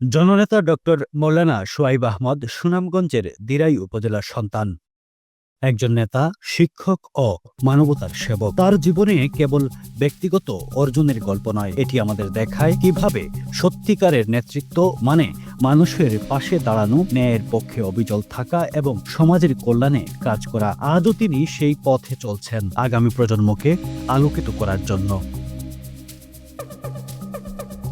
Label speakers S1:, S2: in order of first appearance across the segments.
S1: জননেতা ডক্টর মৌলানা সোয়াইব আহমদ সুনামগঞ্জের দিরাই উপজেলার সন্তান। একজন নেতা, শিক্ষক ও মানবতার সেবক। তার জীবনে কেবল ব্যক্তিগত অর্জনের গল্প নয়, এটি আমাদের দেখায় কীভাবে সত্যিকারের নেতৃত্ব মানে মানুষের পাশে দাঁড়ানো, ন্যায়ের পক্ষে অবিচল থাকা এবং সমাজের কল্যাণে কাজ করা। আজও তিনি সেই পথে চলছেন আগামী প্রজন্মকে আলোকিত করার জন্য।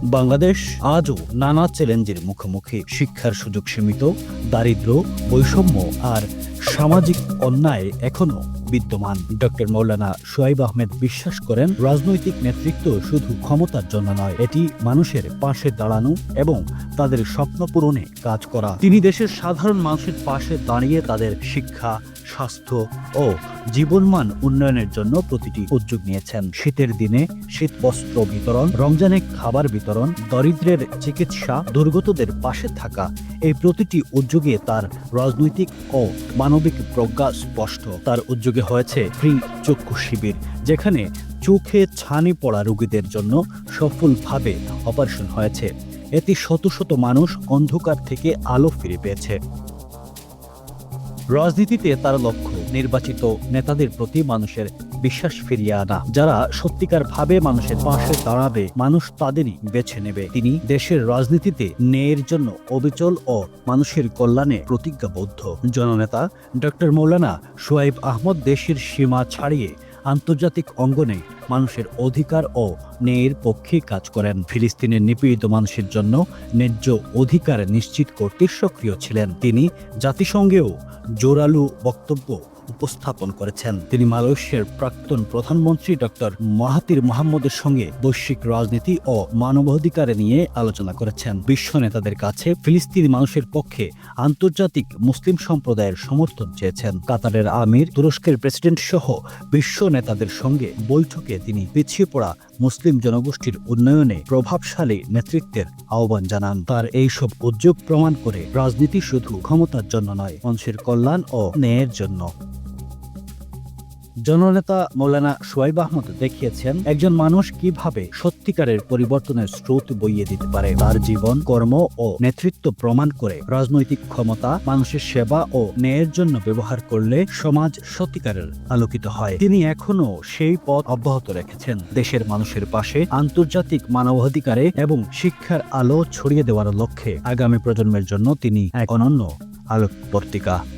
S1: বাংলাদেশ আজও নানা চ্যালেঞ্জের মুখোমুখি। শিক্ষার সুযোগ সীমিত দারিদ্র বৈষম্য আর সামাজিক অন্যায় এখনও বিদ্যমান। ডক্টর মৌলানা সোয়াইব আহমেদ বিশ্বাস করেন, রাজনৈতিক নেতৃত্ব শুধু ক্ষমতার জন্য নয়, এটি মানুষের পাশে দাঁড়ানো এবং তাদের স্বপ্ন পূরণে কাজ করা। তিনি দেশের সাধারণ মানুষের পাশে দাঁড়িয়ে তাদের শিক্ষা, স্বাস্থ্য ও জীবনমান উন্নয়নের জন্য প্রতিটি উদ্যোগ নিয়েছেন। শীতের দিনে শীত বস্ত্র বিতরণ, রমজানে খাবার বিতরণ, দরিদ্রের চিকিৎসা, দুর্গতদের পাশে থাকা, এই প্রতিটি উদ্যোগে তার রাজনৈতিক ও মানবিক প্রজ্ঞা স্পষ্ট। তার উদ্যোগে হয়েছে ফ্রি চক্ষু শিবির, যেখানে চোখে ছানি পড়া রোগীদের জন্য সফলভাবে অপারেশন হয়েছে। এতে শত শত মানুষ অন্ধকার থেকে আলো ফিরে পেয়েছে। রাজনীতিতে তার লক্ষ্য নির্বাচিত নেতাদের প্রতি মানুষের বিশ্বাস ফিরিয়ে আনা। যারা সত্যিকার ভাবে মানুষের পাশে দাঁড়াবে, মানুষ তাদেরই বেছে নেবে। তিনি দেশের রাজনীতিতে ন্যায়ের জন্য অবিচল ও মানুষের কল্যাণে প্রতিজ্ঞাবদ্ধ। জননেতা ডক্টর মৌলানা সোয়াইব আহমদ দেশের সীমা ছাড়িয়ে আন্তর্জাতিক অঙ্গনে মানুষের অধিকার ও ন্যায়ের পক্ষে কাজ করেন। ফিলিস্তিনের নিপীড়িত মানুষের জন্য ন্যায্য অধিকার নিশ্চিত করতে সক্রিয় ছিলেন। তিনি জাতিসংঘেও জোরালো বক্তব্য উপস্থাপন করেছেন। তিনি মালয়েশিয়ার প্রাক্তন প্রধানমন্ত্রী ডক্টর মাহাতির মোহাম্মদের সঙ্গে বৈশ্বিক রাজনীতি ও মানবাধিকার নিয়ে আলোচনা করেছেন। বিশ্ব নেতাদের কাছে ফিলিস্তিনি মানুষের পক্ষে আন্তর্জাতিক মুসলিম সম্প্রদায়ের সমর্থন চেয়েছেন। কাতারের আমির, তুরস্কের প্রেসিডেন্ট সহ বিশ্ব নেতাদের সঙ্গে বৈঠকে তিনি পিছিয়ে পড়া মুসলিম জনগোষ্ঠীর উন্নয়নে প্রভাবশালী নেতৃত্বের আহ্বান জানান। তার এইসব উদ্যোগ প্রমাণ করে রাজনীতি শুধু ক্ষমতার জন্য নয়, মানুষের কল্যাণ ও ন্যায়ের জন্য। জননেতা মৌলানা সোয়াইব আহমদ দেখিয়েছেন, একজন মানুষ কীভাবে সত্যিকারের পরিবর্তনের স্রোত বইয়ে দিতে পারে। তার জীবন, কর্ম ও নেতৃত্ব প্রমাণ করে রাজনৈতিক ক্ষমতা, মানুষের সেবা ও ন্যায়ের জন্য ব্যবহার করলে সমাজ সত্যিকারের আলোকিত হয়। তিনি এখনও সেই পথ অব্যাহত রেখেছেন। দেশের মানুষের পাশে আন্তর্জাতিক মানবাধিকারে এবং শিক্ষার আলো ছড়িয়ে দেওয়ার লক্ষ্যে আগামী প্রজন্মের জন্য তিনি এক অনন্য আলোকবর্তিকা।